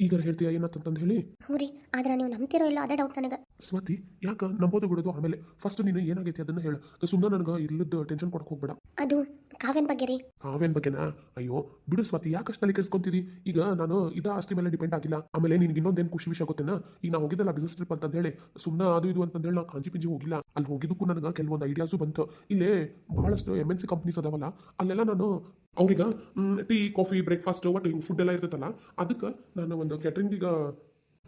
ಈಗ ಹೇಳ್ತೀಯಾ ಏನಂತಂದು ಹೇಳಿ. ಹ್ಞೂ ರೀ ಆದ್ರೆ ನೀವು ನಂಬ್ತಿರೋ ಇಲ್ಲ ಅದೇ ಡೌಟ್ ನನಗೆ. ಸ್ವಾತಿ ಯಾಕ ನಂಬೋದು ಬಿಡೋದು ಆಮೇಲೆ? ಫಸ್ಟ್ ನೀನು ಏನಾಗೈತಿ ಅದನ್ನ ಹೇಳು. ಸುಮ್ಮನೆ ನನಗೆ ಇಲ್ಲದ ಟೆನ್ಷನ್ ಕೊಡಕ್ಕೆ ಹೋಗ್ಬೇಡ. ಅದು ಕಾವ್ಯನ್ ಬಗ್ಗೆ ರೀ. ಕಾವ್ಯನ್ ಬಗ್ಗೆನಾ? ಅಯ್ಯೋ ಬಿಡು ಸ್ವಾತಿ ಯಾಕಷ್ಟು ತಲೆ ಕೆಡಿಸ್ಕೊಂತೀರಿ? ಈಗ ನಾನು ಇದ ಆಸ್ತಿ ಮೇಲೆ ಡಿಪೆಂಡ್ ಆಗಿಲ್ಲ. ಆಮೇಲೆ ನಿನ್ಗೆ ಇನ್ನೊಂದೇನು ಖುಷಿ ವಿಷಯ ಗೊತ್ತೇನಾ? ಈಗ ನಾ ಹೋಗಿದ್ದಲ್ಲ ಬಿಸ್ನೆಸ್ ಟ್ರಿಪ್ ಅಂತ ಹೇಳಿ. ಸುಮ್ಮನೆ ಅದು ಇದು ಅಂತಂದೇಳಿ ನಾ ಕಾಂಜಿ ಪಿಂಜಿ ಹೋಗಿಲ್ಲ. ಅಲ್ಲಿ ಹೋಗಿದ್ದಕ್ಕೂ ನನಗೆ ಕೆಲವೊಂದು ಐಡಿಯಾಸು ಬಂತು. ಇಲ್ಲೇ ಬಹಳಷ್ಟು ಎಂ ಎನ್ ಸಿ ಕಂಪ್ನೀಸ್ ಅದಾವಲ್ಲ ಅಲ್ಲೆಲ್ಲ ನಾನು ಅವ್ರಿಗೆ ಟೀ ಕಾಫಿ ಬ್ರೇಕ್ಫಾಸ್ಟ್ ಒಟ್ಟು ಹಿಂಗೆ ಫುಡ್ ಎಲ್ಲ ಇರ್ತೈತಲ್ಲ ಅದಕ್ಕೆ ನಾನು ಒಂದು ಕ್ಯಾಟ್ರಿಂಗಿಗೆ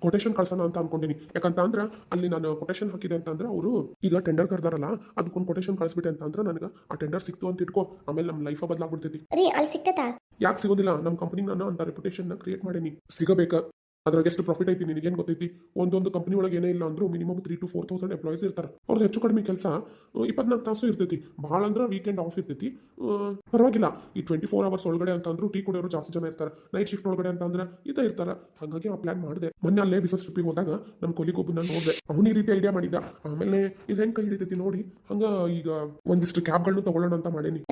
ಕೊಟೇಶನ್ ಕಳ್ಸೋಣ ಅಂತ ಅನ್ಕೊಂಡಿನಿ. ಯಾಕಂತ ಅಂದ್ರೆ ಅಲ್ಲಿ ನಾನು ಕೊಟೇಶನ್ ಹಾಕಿದೆ ಅಂತಂದ್ರೆ ಅವರು ಈಗ ಟೆಂಡರ್ ಕರ್ದಾರಲ್ಲ ಅದಕ್ಕೊಂದು ಕೊಟೇಶನ್ ಕಳಿಸ್ಬಿಟ್ಟೆ ಅಂತ ಅಂದ್ರೆ ನನಗೆ ಆ ಟೆಂಡರ್ ಸಿಕ್ತು ಅಂತ ಇಟ್ಕೋ. ಆಮೇಲೆ ನಮ್ಮ ಲೈಫ ಬದಲಾಗ್ಬಿಡ್ತೈತಿ. ಯಾಕೆ ಸಿಗೋದಿಲ್ಲ? ನಮ್ಮ ಕಂಪನಿ ನಾನು ಅಂತ ರೆಪ್ಯುಟೇಷನ್ ಕ್ರಿಯೇಟ್ ಮಾಡೀನಿ. ಸಿಗಬೇಕ. ಅದ್ರಾಗ ಎಷ್ಟು ಪ್ರಾಫಿಟ್ ಐತಿ ನಿನಗೇನು ಗೊತ್ತೈತಿ? ಒಂದೊಂದು ಕಂಪನಿ ಒಳಗೆ ಏನೇ ಇಲ್ಲ ಅಂದ್ರೂ minimum three to four thousand employees ಇರ್ತಾರೆ. ಅವ್ರದ್ದು ಹೆಚ್ಚು ಕಡಿಮೆ ಕೆಲಸ ಇಪ್ಪತ್ನಾಲ್ಕು ತಾಸು ಇರ್ತೈತಿ. ಭಾಳ ಅಂದ್ರೆ ವೀಕೆಂಡ್ ಆಫ್ ಇರ್ತೈತಿ. ಪರವಾಗಿಲ್ಲ. ಈ ಟ್ವೆಂಟಿ ಫೋರ್ ಅವರ್ಸ್ ಒಳಗಡೆ ಅಂತ ಅಂದ್ರೂ ಟೀ ಕುಡಿಯೋರು ಜಾಸ್ತಿ ಜನ ಇರ್ತಾರೆ. ನೈಟ್ ಶಿಫ್ಟ್ ಒಳಗಡೆ ಅಂತ ಅಂದ್ರೆ ಇದ ಇರ್ತಾರೆ. ಹಾಗಾಗಿ ಆ ಪ್ಲಾನ್ ಮಾಡಿದೆ. ಮೊನ್ನೆ ಅಲ್ಲೇ ಬಿಸಿನೆಸ್ ಟ್ರಿಪ್ಪಿಗೆ ಹೋದಾಗ ನಮ್ಮ ಕೊಲಿಗೊಬ್ಬ ನಾನು ನೋಡಿದೆ. ಅವನು ಈ ರೀತಿ ಐಡಿಯಾ ಮಾಡಿದ್ದ. ಆಮೇಲೆ ಇದು ಹೆಂಗ್ ಕೈ ಹಿಡಿತೈತಿ ನೋಡಿ. ಹಂಗ ಈಗ ಒಂದಿಷ್ಟು ಕ್ಯಾಬ್ಗಳನ್ನು ತಗೊಳ್ಳೋಣ ಅಂತ ಮಾಡೀನಿ.